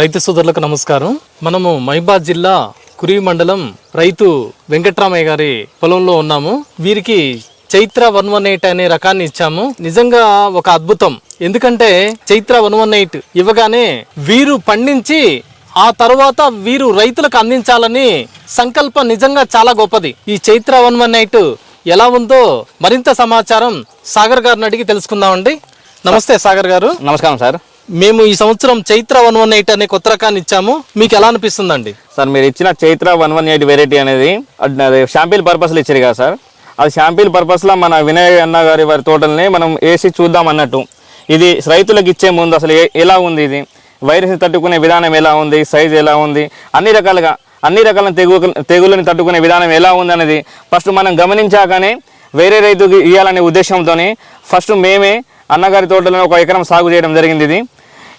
రైతు సోదరులకు నమస్కారం. మనము మహిబాద్ జిల్లా కురివి మండలం రైతు వెంకట్రామయ్య గారి పొలంలో ఉన్నాము. వీరికి చైత్ర వన్ వన్ ఎయిట్ అనే రకాన్ని ఇచ్చాము. నిజంగా ఒక అద్భుతం. ఎందుకంటే చైత్ర వన్ వన్ ఎయిట్ ఇవ్వగానే వీరు పండించి ఆ తర్వాత వీరు రైతులకు అందించాలని సంకల్పం నిజంగా చాలా గొప్పది. ఈ చైత్ర వన్ వన్ ఎయిట్ ఎలా ఉందో మరింత సమాచారం సాగర్ గారిని అడిగి తెలుసుకుందామండి. నమస్తే సాగర్ గారు. నమస్కారం సార్. మేము ఈ సంవత్సరం చైత్ర వన్ వన్ ఎయిట్ అనే కొత్త రకాన్ని ఇచ్చాము. మీకు ఎలా అనిపిస్తుందండి? సార్ మీరు ఇచ్చిన Chaitra one one eight variety అనేది అది షాంపిల్ పర్పస్లో ఇచ్చారు కదా సార్. అది షాంపిల్ పర్పస్లో మన వినయ్ అన్న గారి వారి తోటల్ని మనం వేసి చూద్దాం అన్నట్టు. ఇది రైతులకు ఇచ్చే ముందు అసలు ఏ- ఎలా ఉంది ఇది? వైరస్ని తట్టుకునే విధానం ఎలా ఉంది? సైజ్ ఎలా ఉంది? అన్ని రకాలుగా అన్ని రకాల తెగు తెగులను తట్టుకునే విధానం ఎలా ఉంది అనేది ఫస్ట్ మనం గమనించాకనే వేరే రైతుకి ఇవ్వాలనే ఉద్దేశంతో ఫస్ట్ మేమే అన్నగారి తోటలను ఒక ఎకరం సాగు చేయడం జరిగింది ఇది.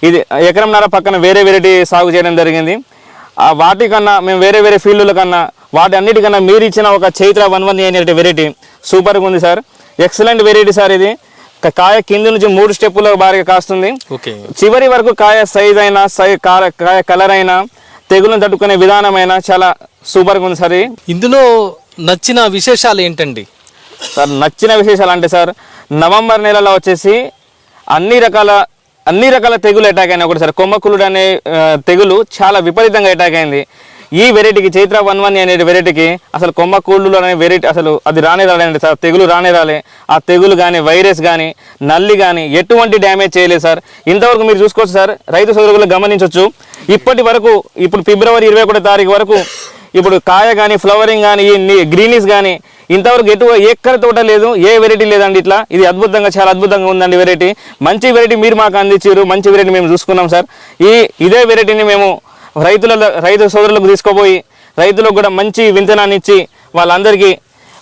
ఇది ఎకరంన్నర పక్కన వేరే వెరైటీ సాగు చేయడం జరిగింది. ఆ వాటికన్నా మేము వేరే వేరే ఫీల్డ్ల కన్నా వాటి అన్నిటికన్నా మీరు ఇచ్చిన ఒక చైత్ర వన్ వన్ అనే వెరైటీ సూపర్గా ఉంది సార్. ఎక్సలెంట్ వెరైటీ సార్ ఇది. కాయ కింద నుంచి మూడు స్టెప్పుల బారిగా కాస్తుంది. ఓకే. చివరి వరకు కాయ సైజ్ అయినా సై కాయ కలర్ అయినా తెగులను తట్టుకునే విధానమైనా చాలా సూపర్గా ఉంది సార్ ఇది. ఇందులో నచ్చిన విశేషాలు ఏంటండి? సార్ నచ్చిన విశేషాలు అంటే సార్ నవంబర్ నెలలో వచ్చేసి అన్ని రకాల అన్ని రకాల తెగులు అటాక్ అయినా ఒకటి సార్ కొమ్మకులుడు అనే తెగులు చాలా విపరీతంగా అటాక్ అయింది. ఈ వెరైటీకి చైత్ర వన్ వన్ అనే వెరైటీకి అసలు కొమ్మకూళ్ళు అనే వెరైటీ అసలు అది రానే రాలేండి సార్. తెగులు రానే రాలే. ఆ తెగులు కానీ వైరస్ కానీ నల్లి కానీ ఎటువంటి డ్యామేజ్ చేయలేదు సార్. ఇంతవరకు మీరు చూసుకోవచ్చు సార్ రైతు సోదరులు గమనించవచ్చు ఇప్పటి వరకు ఇప్పుడు ఫిబ్రవరి ఇరవై ఒకటో తారీఖు వరకు ఇప్పుడు కాయ కానీ ఫ్లవరింగ్ కానీ ఈ గ్రీనీస్ కానీ ఇంతవరకు ఎటు ఎక్కడ తోట లేదు ఏ వెరైటీ లేదండి ఇట్లా. ఇది అద్భుతంగా చాలా అద్భుతంగా ఉందండి వెరైటీ. మంచి వెరైటీ మీరు మాకు అందించారు మంచి వెరైటీ మేము చూసుకున్నాం సార్. ఈ ఇదే వెరైటీని మేము రైతుల రైతు సోదరులకు తీసుకుపోయి రైతులకు కూడా మంచి వింతనాన్ని ఇచ్చి వాళ్ళందరికీ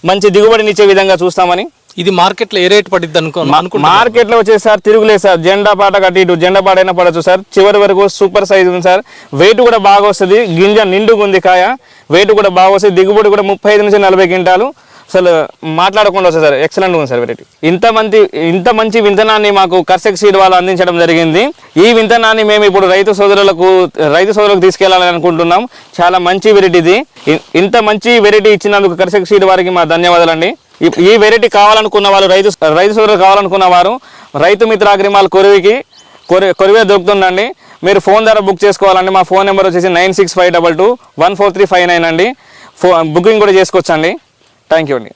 మంచి దిగుబడినిచ్చే విధంగా చూస్తామని. ఇది మార్కెట్లో ఏ రేట్ పడిద్ది అనుకో అనుకుంటా మార్కెట్లో వచ్చేసి సార్ తిరుగులేదు సార్. జెండా పాట కట్టి ఇటు జెండా పాట అయినా పడచ్చు సార్. చివరి వరకు సూపర్ సైజ్ ఉంది సార్. వెయిట్ కూడా బాగా వస్తుంది. గింజ నిండుగా ఉంది కాయ. వెయిట్ కూడా బాగా వస్తుంది దిగుబడి కూడా ముప్పై ఐదు నుంచి నలభై క్వింటాలు. అసలు మాట్లాడకుండా వస్తుంది సార్ ఎక్సలెంట్ ఉంది సార్ వెరైటీ ఇంత మంచి ఇంత మంచి వింతనాన్ని మాకు కర్షక్ సీడ్ వాళ్ళు అందించడం జరిగింది. ఈ వింతనాన్ని మేము ఇప్పుడు రైతు సోదరులకు రైతు సోదరులకు తీసుకెళ్ళాలని అనుకుంటున్నాం. చాలా మంచి వెరైటీ ఇది. ఇంత మంచి వెరైటీ ఇచ్చినందుకు కర్షక్ సీడ్ వారికి మా ధన్యవాదాలండి. ఈ- ఈ వెరైటీ కావాలనుకున్న వాళ్ళు రైతు రైతు సోదరులు కావాలనుకున్న వారు రైతు మిత్ర అగ్రిమాల కొరివికి కొరి కొరివే దొరుకుతుందండి. మీరు ఫోన్ ద్వారా బుక్ చేసుకోవాలండి. మా ఫోన్ నెంబర్ వచ్చేసి nine six five double two one four three five nine అండి. ఫో బుకింగ్ కూడా చేసుకోవచ్చండి. థ్యాంక్ యూ అండి.